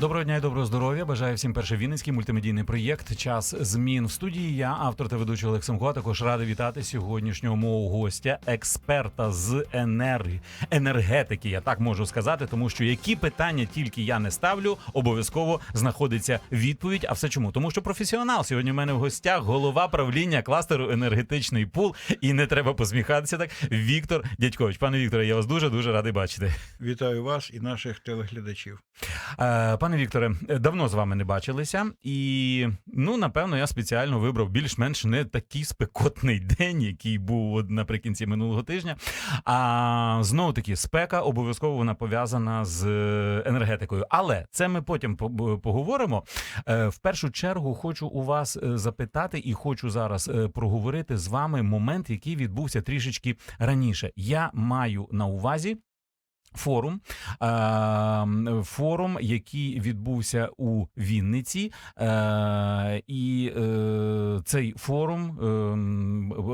Доброго дня і доброго здоров'я. Бажаю всім перший вінницький мультимедійний проєкт Час змін в студії. Я автор та ведучий Олег Семко. Також радий вітати сьогоднішнього мого гостя, експерта з енерги... енергетики. Я так можу сказати, тому що які питання тільки я не ставлю, обов'язково знаходиться відповідь. А все чому? Тому що професіонал сьогодні в мене в гостях голова правління кластеру енергетичний пул. І не треба посміхатися так. Віктор Дядькович. Пане Вікторе, я вас дуже дуже радий бачити. Вітаю вас і наших телеглядачів. Е, Пане Вікторе, давно з вами не бачилися, і ну напевно я спеціально вибрав більш-менш не такий спекотний день, який був наприкінці минулого тижня. А знову таки спека обов'язково вона пов'язана з е, енергетикою. Але це ми потім поговоримо. Е, В першу чергу хочу у вас е, запитати і хочу зараз е, проговорити з вами момент, який відбувся трішечки раніше. Я маю на увазі. Форум, е, форум, який відбувся у Вінниці, е, і е, цей форум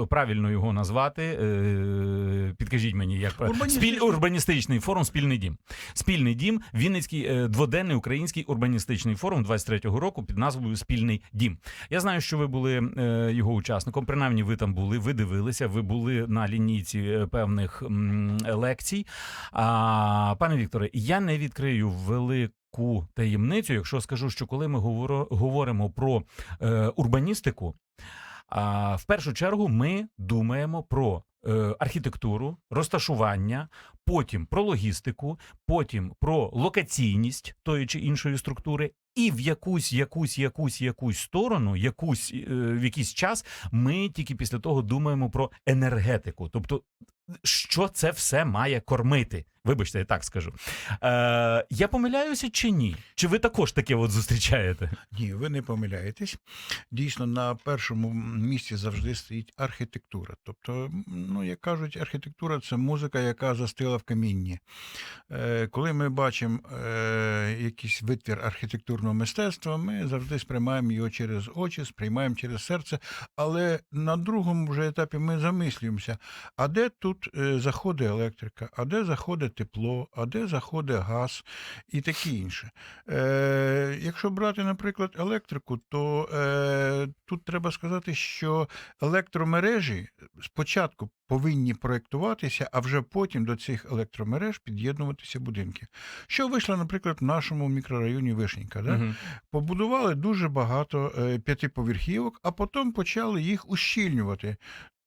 е, правильно його назвати. Підкажіть мені, як? Урбаністичний. Спіль, урбаністичний форум Спільний дім. Спільний дім, Вінницький е, дводенний український урбаністичний форум 23-го року під назвою Спільний дім. Я знаю, що ви були е, його учасником. Принаймні, ви там були, ви дивилися, ви були на лінійці е, певних м, лекцій. А, пане Вікторе, я не відкрию велику таємницю, якщо скажу, що коли ми говоримо про е, урбаністику, а, в першу чергу ми думаємо про е, архітектуру, розташування, потім про логістику, потім про локаційність тої чи іншої структури. І в якусь, якусь, якусь, якусь сторону, якусь е, в якийсь час ми тільки після того думаємо про енергетику. Тобто, що це все має кормити? Вибачте, я так скажу. Е, я помиляюся чи ні? Чи ви також таке от зустрічаєте? Ні, ви не помиляєтесь. Дійсно, на першому місці завжди стоїть архітектура. Тобто, ну як кажуть, архітектура це музика, яка застила в камінні. Е, Коли ми бачимо е, якийсь витвір архітектурного мистецтва, ми завжди сприймаємо його через очі, сприймаємо через серце. Але на другому вже етапі ми замислюємося, а де тут е, заходить електрика, а де заходить тепло, а де заходить газ і таке інше. Е, якщо брати, наприклад, електрику, то е, тут треба сказати, що електромережі спочатку повинні проєктуватися, а вже потім до цих електромереж під'єднуватися будинки. Що вийшло, наприклад, в нашому мікрорайоні Вишенька. Да? Мгм. Побудували дуже багато е, п'ятиповерхівок, а потім почали їх ущільнювати.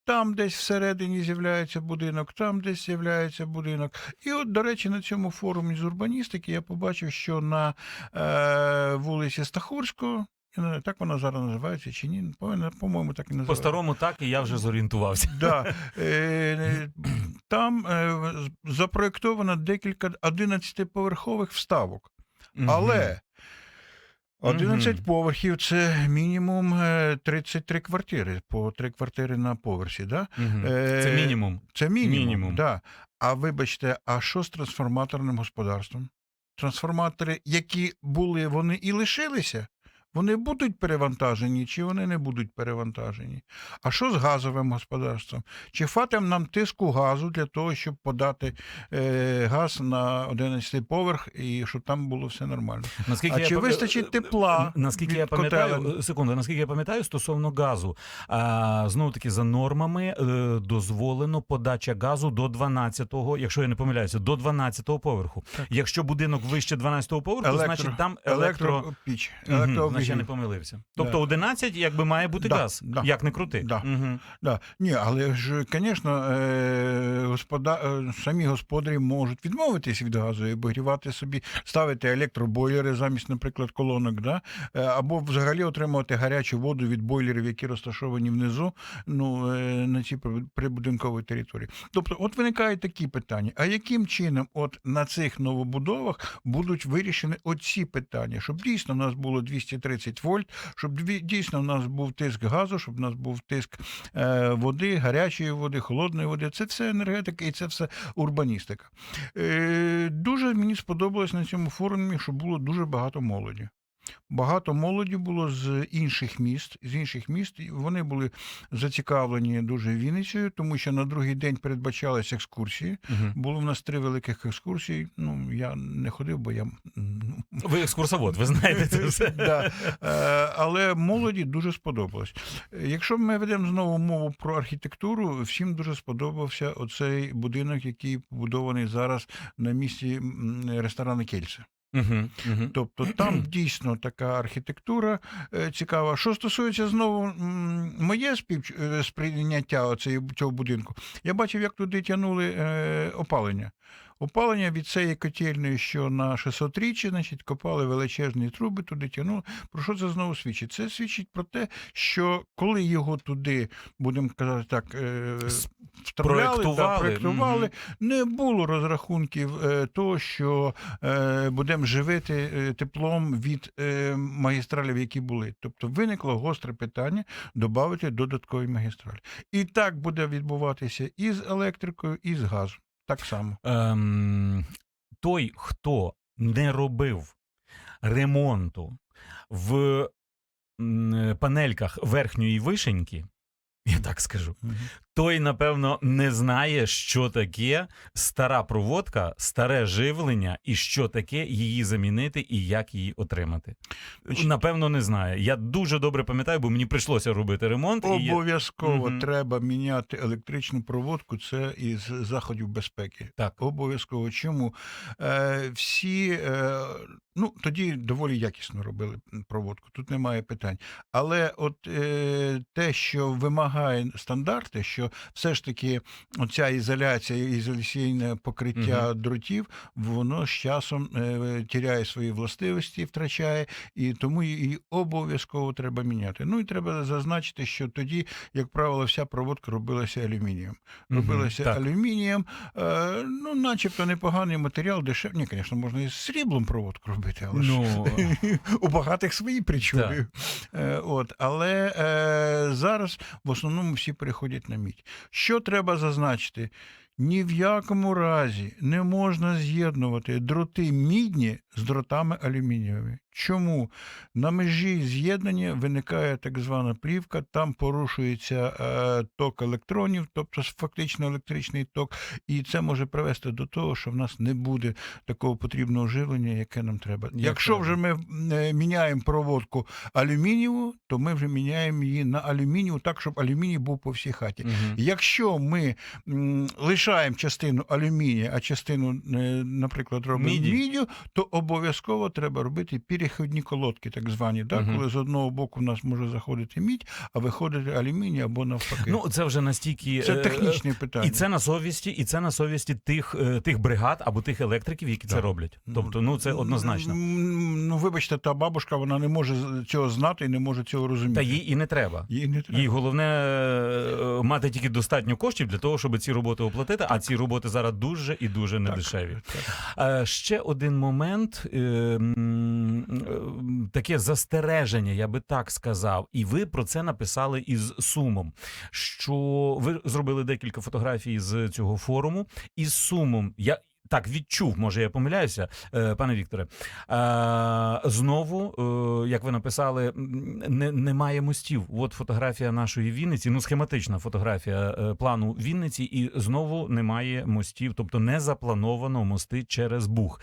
Там десь всередині з'являється будинок, там десь з'являється будинок. І от, до речі, на цьому форумі з урбаністики я побачив, що на е, вулиці Стахурського, так вона зараз називається чи ні, по- по-моєму, так і називається. По-старому так, і я вже зорієнтувався. Да. Е, там е, запроєктовано декілька 11-поверхових вставок. Але 11 Мгм. поверхів це мінімум е, 33 квартири, по 3 квартири на поверсі. Да? Е, Це мінімум. Це мінімум. Мінімум. Да. А вибачте, а що з трансформаторним господарством? Трансформатори, які були, вони і лишилися. Вони будуть перевантажені, чи вони не будуть перевантажені? А що з газовим господарством? Чи хватить нам тиску газу для того, щоб подати е, газ на 11 поверх і щоб там було все нормально? Наскільки А я чи пам- вистачить тепла Наскільки від я пам'ятаю, котелень? секунду, наскільки я пам'ятаю, стосовно газу, а, знову таки за нормами е, дозволено подача газу до 12-го, якщо я не помиляюся, до 12-го поверху. Якщо будинок вище 12-го поверху, значить там електро. електропіч, Мгм, значить, я не помилився. Тобто Да. 11 якби має бути Да, газ, да. як не крути. Да. Мгм. Да. Ні, але ж, звісно, е, господа, е, самі господарі можуть відмовитись від газу і обігрівати собі, ставити електробойлери замість, наприклад, колонок, да? Е, або взагалі отримувати гарячу воду від бойлерів, які розташовані внизу ну, на цій прибудинковій території. Тобто, от виникають такі питання: а яким чином от на цих новобудовах будуть вирішені оці питання, щоб дійсно в нас було 230 вольт, щоб дійсно в нас був тиск газу, щоб в нас був тиск е, води, гарячої води, холодної води. Це все енергетика і це все урбаністика. Е, дуже мені сподобалось на цьому форумі, що було дуже багато молоді. Багато молоді було з інших міст, з інших міст. і Вони були зацікавлені дуже Вінницею, тому що на другий день передбачалися екскурсії. Мгм. Було в нас три великих екскурсії. Ну я не ходив, бо я ну, Ви екскурсовод, ви знаєте це все. да. Е, але молоді дуже сподобалось. Якщо ми ведемо знову мову про архітектуру, всім дуже сподобався оцей будинок, який побудований зараз на місці ресторану Кельце. Мгм, угу. Тобто там дійсно така архітектура е, цікава. Що стосується знову моє спів... е, сприйняття цього будинку, я бачив, як туди тягнули е, опалення. Опалення від цієї котельної, що на 600 річчя, значить, копали величезні труби, туди тягнули. Про що це знову свідчить? Це свідчить про те, що коли його туди, будемо казати так, е, вставляли, проектували, та, проектували не було розрахунків е, того, що е, будемо живити теплом від магістралів, які були. Тобто виникло гостре питання додати додаткові магістралі. І так буде відбуватися і з електрикою, і з газом. Так само. Ем, той, хто не робив ремонту в панельках верхньої вишеньки, я так скажу, той, напевно, не знає, що таке стара проводка, старе живлення, і що таке її замінити і як її отримати. Напевно, не знає. Я дуже добре пам'ятаю, бо мені прийшлося робити ремонт. І я... Обов'язково Мгм. треба міняти електричну проводку. Це із заходів безпеки. Так. Обов'язково. Чому? Е, всі, е, ну, тоді доволі якісно робили проводку, тут немає питань. Але от е, те, що вимагає стандарти, що все ж таки оця ізоляція, ізоляційне покриття дротів, воно з часом е, тіряє свої властивості, втрачає, і тому її обов'язково треба міняти. Ну і треба зазначити, що тоді, як правило, вся проводка робилася алюмінієм робилася так. алюмінієм. Е, ну, начебто непоганий матеріал, дешевий. Ні, звісно, можна і з сріблом проводку робити, але ж Ну, у багатих свої причуди. Е, от, але е, зараз в основному всі переходять на мідь. Що треба зазначити? Ні в якому разі не можна з'єднувати дроти мідні з дротами алюмінієвими. Чому? На межі з'єднання виникає так звана плівка, там порушується е, ток електронів, тобто фактично електричний ток, і це може привести до того, що в нас не буде такого потрібного живлення, яке нам треба. Як Якщо вже ми е, міняємо проводку алюмінієву, то ми вже міняємо її на алюмінієву так, щоб алюміній був по всій хаті. мгм. Якщо ми м, лишаємо частину алюмінія, а частину, е, наприклад, робимо мідю, то обов'язково треба робити перехідні колодки, так звані, так? Мгм. коли з одного боку в нас може заходити мідь, а виходити алюміній або навпаки. Ну, це вже настільки це е, технічне питання. І це на совісті, і це на совісті тих, е, тих бригад або тих електриків, які це роблять. Тобто, ну це однозначно. Ну, вибачте, та бабушка вона не може цього знати і не може цього розуміти. Та їй і не треба. Їй не треба. Їй головне е, мати тільки достатньо коштів для того, щоб ці роботи оплатити. А ці роботи зараз дуже і дуже недешеві. Так. Е, Ще один момент, е, е, таке застереження, я би так сказав, і ви про це написали із сумом. Що ви зробили декілька фотографій з цього форуму, із сумом. Я так відчув, може я помиляюся, е, пане Вікторе. Е, Знову, е, як ви написали, не, немає мостів. От фотографія нашої Вінниці, ну схематична фотографія плану Вінниці, і знову немає мостів, тобто не заплановано мости через Буг.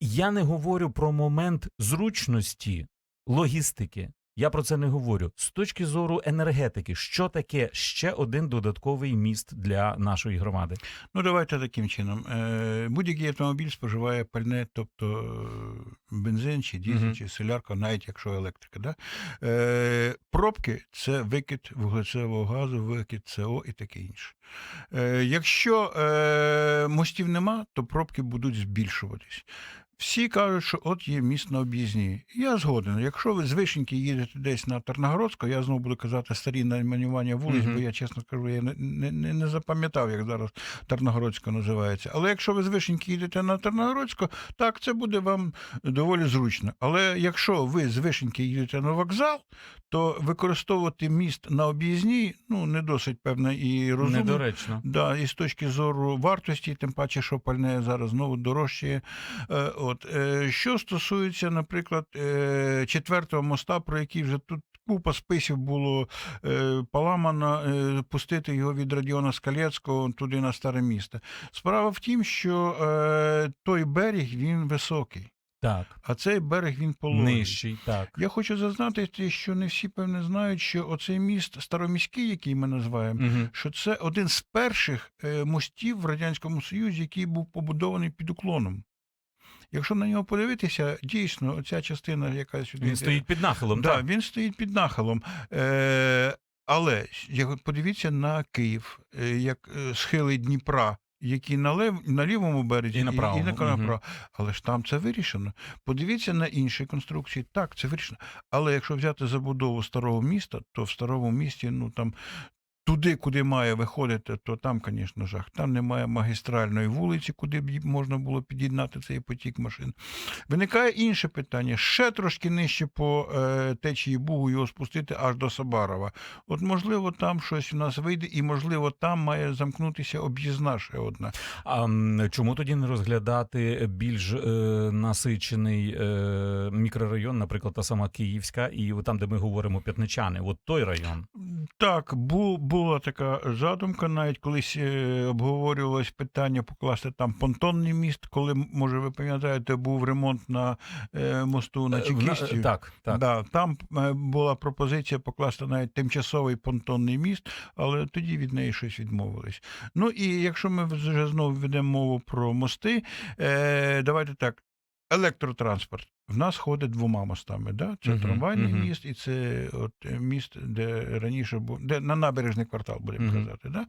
Я не говорю про момент зручності, логістики. Я про це не говорю. З точки зору енергетики, що таке ще один додатковий міст для нашої громади? Ну, давайте таким чином. Е, Будь-який автомобіль споживає пальне, тобто е, бензин чи дізель, Мгм. чи солярка, навіть якщо електрика. Да? Е, Пробки це викид вуглецевого газу, викид СО і таке інше. Якщо мостів нема, то пробки будуть збільшуватись. Всі кажуть, що от є міст на об'їзні. Я згоден. Якщо ви з Вишеньки їдете десь на Тарногородську, я знову буду казати старі найменування вулиць, бо я чесно кажу, я не, не, не, не запам'ятав, як зараз Тарногородська називається. Але якщо ви з Вишеньки їдете на Тарногородську, так, це буде вам доволі зручно. Але якщо ви з Вишеньки їдете на вокзал, то використовувати міст на об'їзній ну, не досить певно і розумно. Недоречно. Да, і з точки зору вартості, тим паче, що пальне зараз знову дорожчає. От е, що стосується, наприклад, е, четвертого моста, про який вже тут. Купа списів було е, поламано е, пустити його від Радіона Скалецького туди на старе місто. Справа в тім, що е, той берег він високий, Так, а цей берег він пологий. нижчий, так. Я хочу зазначити, що не всі певне знають, що оцей міст староміський, який ми називаємо, Угу. що це один з перших е, мостів в Радянському Союзі, який був побудований під уклоном. Якщо на нього подивитися, дійсно, оця частина, яка сюди Він стоїть під нахилом, да, так. він стоїть під нахилом. Е, але подивіться на Київ, е, як е, схили Дніпра. Які на, лев, на лівому березі І на правому, і на мгм. направо. Але ж там це вирішено. Подивіться на інші конструкції. Так, це вирішено. Але якщо взяти забудову старого міста, то в старому місті, ну там туди, куди має виходити, то там, звісно, жах. Там немає магістральної вулиці, куди б можна було під'єднати цей потік машин. Виникає інше питання: ще трошки нижче по е, течії Бугу його спустити аж до Сабарова. От, можливо, там щось у нас вийде, і, можливо, там має замкнутися об'їзна ще одна. А чому тоді не розглядати більш е, насичений е, мікрорайон, наприклад, та сама Київська, і там, де ми говоримо п'ятничани, от той район. Так, бу, була така задумка, навіть колись е, обговорювалось питання покласти там понтонний міст, коли, може, ви пам'ятаєте, був ремонт на е, мосту на Е, Чекісті. Так, так. Да, там була пропозиція покласти навіть тимчасовий понтонний міст, але тоді від неї щось відмовились. Ну і якщо ми вже знову ведемо мову про мости, давайте так. Електротранспорт в нас ходить двома мостами. Да? Це Мгм, трамвайний мгм. міст, і це от міст, де раніше був, де на набережний квартал, будемо Мгм. казати. Да?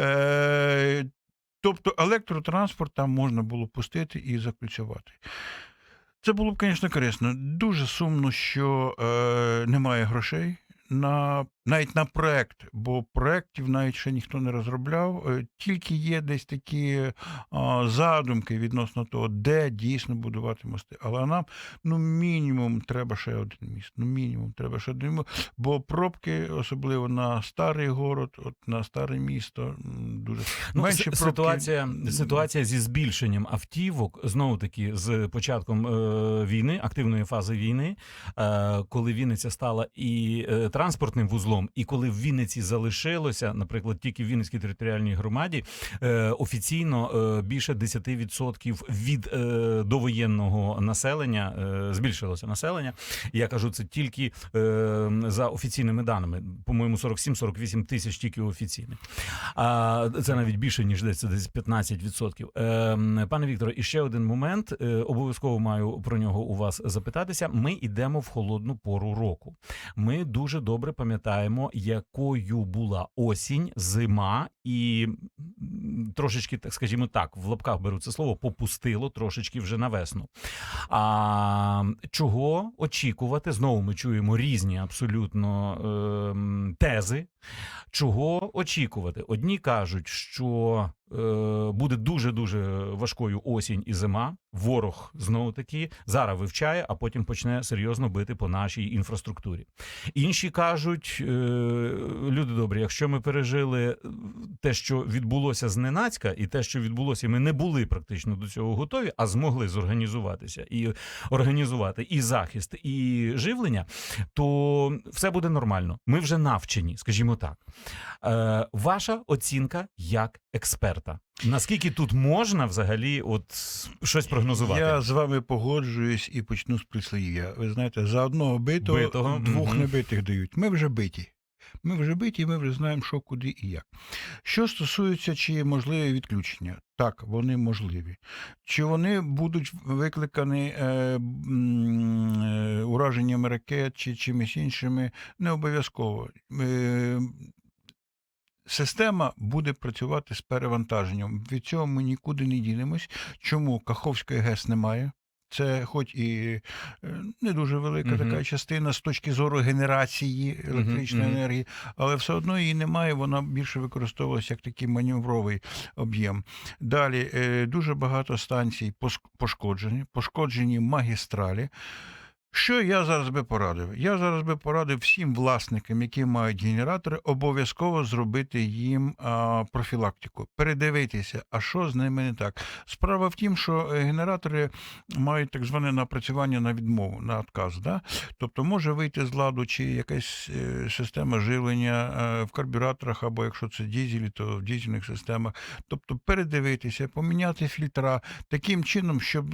Е, тобто електротранспорт там можна було пустити і заключувати. Це було б, звісно, корисно. Дуже сумно, що е, немає грошей на навіть на проект, бо проєктів навіть ще ніхто не розробляв. Е, Тільки є десь такі а, задумки відносно того, де дійсно будувати мости. Але нам ну мінімум треба ще один міст. Ну мінімум треба ще один міст, бо пробки, особливо на старий город, от на старе місто, дуже Ну, менші с- пробки. ситуація, ситуація зі збільшенням автівок знову таки з початком е, війни, активної фази війни, е, коли Вінниця стала і е, транспортним вузлом, і коли в Вінниці залишилося, наприклад, тільки в Вінницькій територіальній громаді, е, офіційно е, більше 10% від е, довоєнного населення е, збільшилося населення. Я кажу, це тільки е, за офіційними даними. По-моєму, 47-48 тисяч тільки офіційних. А це навіть більше ніж десь десь 15%. Е, пане Вікторе, і ще один момент. Е, обов'язково маю про нього у вас запитатися. Ми йдемо в холодну пору року. Ми дуже добре пам'ятаємо, якою була осінь, зима, і трошечки, так скажімо так, в лапках беру це слово, попустило трошечки вже на весну. А чого очікувати? Знову ми чуємо різні абсолютно ем, тези. Чого очікувати? Одні кажуть, що е, буде дуже дуже важкою осінь і зима. Ворог знову таки зараз вивчає, а потім почне серйозно бити по нашій інфраструктурі. Інші кажуть, е, люди добрі, якщо ми пережили те, що відбулося зненацька, і те, що відбулося, ми не були практично до цього готові, а змогли зорганізуватися і організувати і захист, і живлення, то все буде нормально. Ми вже навчені, скажімо так. Е, ваша оцінка як експерта. Наскільки тут можна взагалі от щось прогнозувати? Я з вами погоджуюсь і почну з прислів'я. Ви знаєте, за одного битого, Битого, двох небитих дають. Ми вже биті. Ми вже биті, ми вже знаємо, що, куди і як. Що стосується, чи можливі відключення, так, вони можливі. Чи вони будуть викликані е, е, ураженнями ракет чи чимось іншими, не обов'язково. Е, Система буде працювати з перевантаженням. Від цього ми нікуди не дінемось. Чому Каховської ГЕС немає? Це хоч і е, не дуже велика Мгм. така частина з точки зору генерації електричної мгм. енергії, але все одно її немає, вона більше використовувалася як такий маневровий об'єм. Далі е, дуже багато станцій пошкоджені, пошкоджені магістралі. Що я зараз би порадив? Я зараз би порадив всім власникам, які мають генератори, обов'язково зробити їм а, профілактику, передивитися, а що з ними не так. Справа в тім, що е, генератори мають так зване напрацювання на відмову, на отказ. Да? Тобто може вийти з ладу чи якась е, система живлення е, в карбюраторах, або якщо це дізелі, то в дізельних системах. Тобто передивитися, поміняти фільтра таким чином, щоб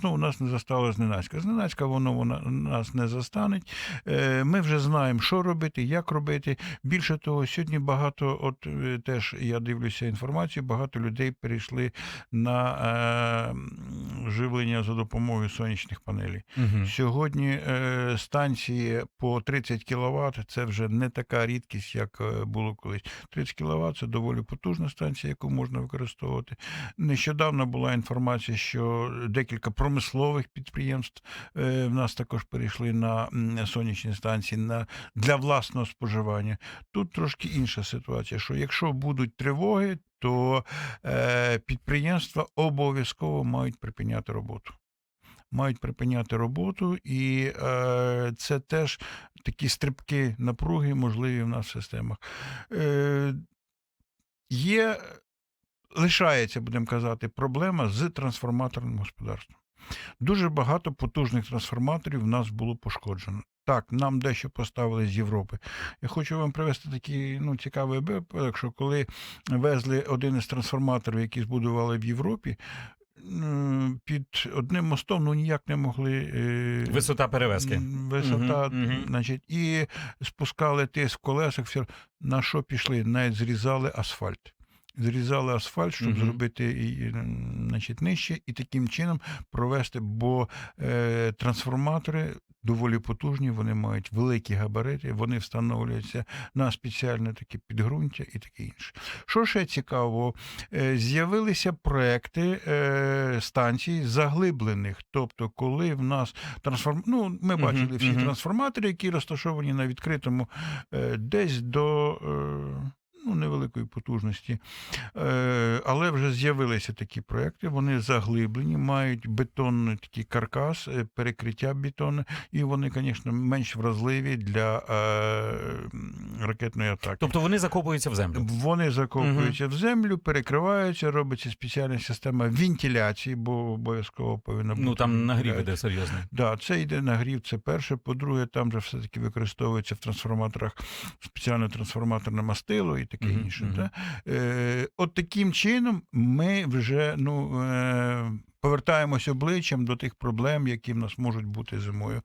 знову нас не застало зненацька. Зненацька воно вона нас не застанеть. Е, Ми вже знаємо, що робити, як робити. Більше того, сьогодні багато, от е, теж я дивлюся інформацію, багато людей перейшли на е, живлення за допомогою сонячних панелей. Угу. Сьогодні е, станції по 30 кВт це вже не така рідкість, як було колись. 30 кВт це доволі потужна станція, яку можна використовувати. Нещодавно була інформація, що декілька промислових підприємств е, в нас також перейшли на сонячні станції на, для власного споживання. Тут трошки інша ситуація, що якщо будуть тривоги, то е, підприємства обов'язково мають припиняти роботу мають припиняти роботу, і е, це теж такі стрибки напруги можливі в нас в системах. Е, є, лишається, будемо казати, проблема з трансформаторним господарством. Дуже багато потужних трансформаторів в нас було пошкоджено. Так, нам дещо поставили з Європи. Я хочу вам привести такий ну, цікавий випадок, що коли везли один із трансформаторів, які збудували в Європі, під одним мостом ну ніяк не могли е, Висота перевезки. висота, мгм. значить, і спускали тиск в колесах, все на що пішли? Навіть зрізали асфальт. Зрізали асфальт, щоб Мгм. зробити і, значить, нижче, і таким чином провести, бо е, трансформатори доволі потужні, вони мають великі габарити, вони встановлюються на спеціальне таке підґрунтя і таке інше. Що ще цікаво, Е, з'явилися проекти е, станцій заглиблених. Тобто, коли в нас трансформ... ну, ми бачили всі трансформатори, які розташовані на відкритому е, десь до. Ну, невеликої потужності, е, але вже з'явилися такі проекти. Вони заглиблені, мають бетонний такий каркас, е, перекриття бетонне, і вони, звісно, менш вразливі для е, ракетної атаки. Тобто вони закопуються в землю. Вони закопуються в землю, перекриваються, робиться спеціальна система вентиляції, бо обов'язково повинна бути. Ну там нагрів іде серйозний. Да, це йде нагрів, це перше. По-друге, там же все-таки використовується в трансформаторах спеціальне трансформаторне мастило і таке Мгм, інше. Да? Е, от таким чином ми вже ну, е, повертаємось обличчям до тих проблем, які в нас можуть бути зимою.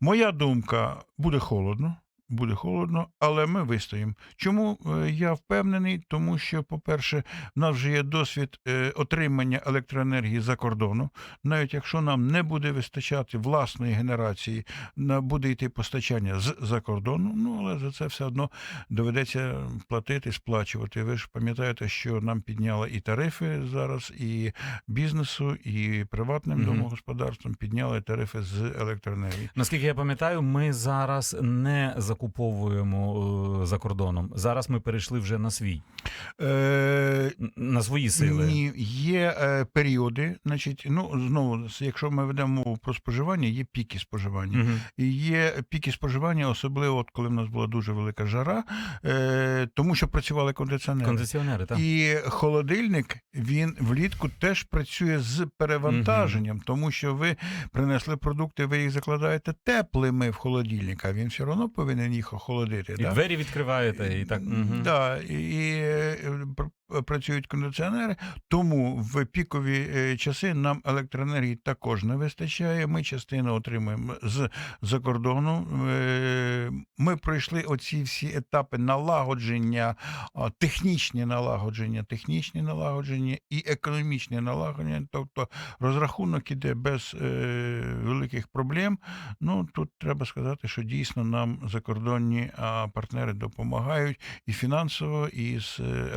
Моя думка буде холодно. Буде холодно, але ми вистоїмо. Чому е, я впевнений? Тому що, по-перше, в нас вже є досвід е, отримання електроенергії за кордону. Навіть якщо нам не буде вистачати власної генерації, буде йти постачання з-за кордону, ну але за це все одно доведеться платити, сплачувати. Ви ж пам'ятаєте, що нам підняли і тарифи зараз, і бізнесу, і приватним Мгм. домогосподарствам підняли тарифи з електроенергії. Наскільки я пам'ятаю, ми зараз не закуповуємо е, за кордоном. Зараз ми перейшли вже на свій, Е, на свої сили. Ні, є е, періоди, значить, ну знову, якщо ми ведемо мову про споживання, є піки споживання. Мгм. І є піки споживання, особливо от коли в нас була дуже велика жара, е, тому що працювали кондиціонери. Кондиціонери, так. І холодильник він влітку теж працює з перевантаженням, тому що ви принесли продукти, ви їх закладаєте теплими в холодильник, а він все одно повинен їх охолодити. І да? двері відкриваєте, і так. Угу. Да, і, і е, працюють кондиціонери, тому в пікові е, часи нам електроенергії також не вистачає. Ми частину отримуємо з за кордону. Е, Ми пройшли оці всі етапи налагодження, технічні налагодження, технічні налагодження і економічні налагодження. Тобто розрахунок іде без е, великих проблем. Ну тут треба сказати, що дійсно нам закордонні партнери допомагають і фінансово, і з е,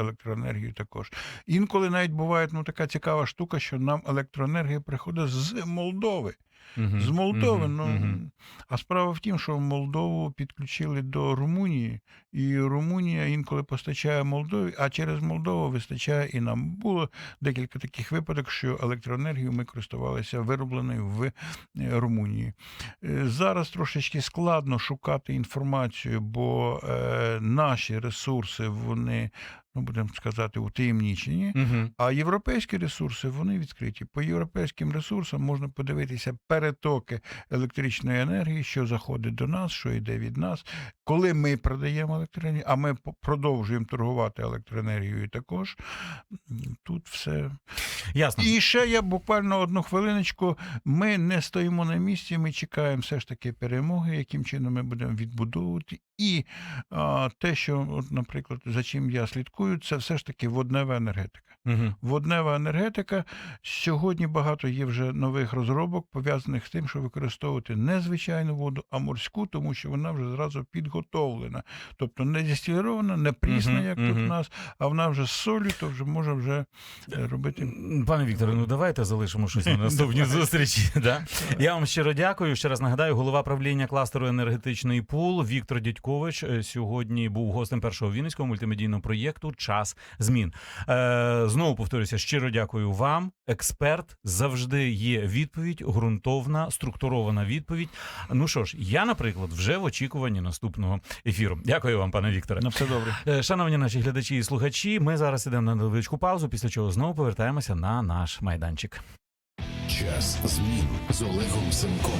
електроенергією також. Інколи навіть буває ну, така цікава штука, що нам електроенергія приходить з Молдови. Мгм. З Молдови, Мгм. ну Мгм. а справа в тім, що Молдову підключили до Румунії, і Румунія інколи постачає Молдові, а через Молдову вистачає і нам. Було декілька таких випадок, що електроенергію ми користувалися виробленою в е, Румунії. Е, Зараз трошечки складно шукати інформацію, бо е, наші ресурси, вони, ну будемо сказати, утаємнічені. Мгм. А європейські ресурси вони відкриті. По європейським ресурсам можна подивитися перетоки електричної енергії, що заходить до нас, що йде від нас, коли ми продаємо електроенергію, а ми продовжуємо торгувати електроенергією також. Тут все. Ясно. І ще я буквально одну хвилиночку. Ми не стоїмо на місці, ми чекаємо все ж таки перемоги, яким чином ми будемо відбудовувати. І а, те, що, от, наприклад, за чим я слідкую, це все ж таки воднева енергетика. Мгм. Воднева енергетика. Сьогодні багато є вже нових розробок, пов'язаних з тим, що використовувати не звичайну воду, а морську, тому що вона вже зразу підготовлена. Тобто не дистилірована, не прісна, Мгм, як тут в нас, а вона вже з солью, то вже може вже е, робити. Пане Вікторе, ну давайте залишимо щось на наступній зустрічі. Да? Я вам щиро дякую. Ще раз нагадаю, голова правління кластеру енергетичний пул Віктор Дідькович е, сьогодні був гостем першого вінницького мультимедійного проєкту Час змін. Е, знову повторюся, щиро дякую вам. Експерт завжди є відповідь, ґрунтовна, структурована відповідь. Ну що ж, я, наприклад, вже в очікуванні наступного ефіру. Дякую вам, пане Вікторе. На все добре. Е, Шановні наші глядачі і слухачі, ми зараз ідемо на невеличку паузу, після чого знову повертаємося на наш майданчик. Час змін з Олегом Семком.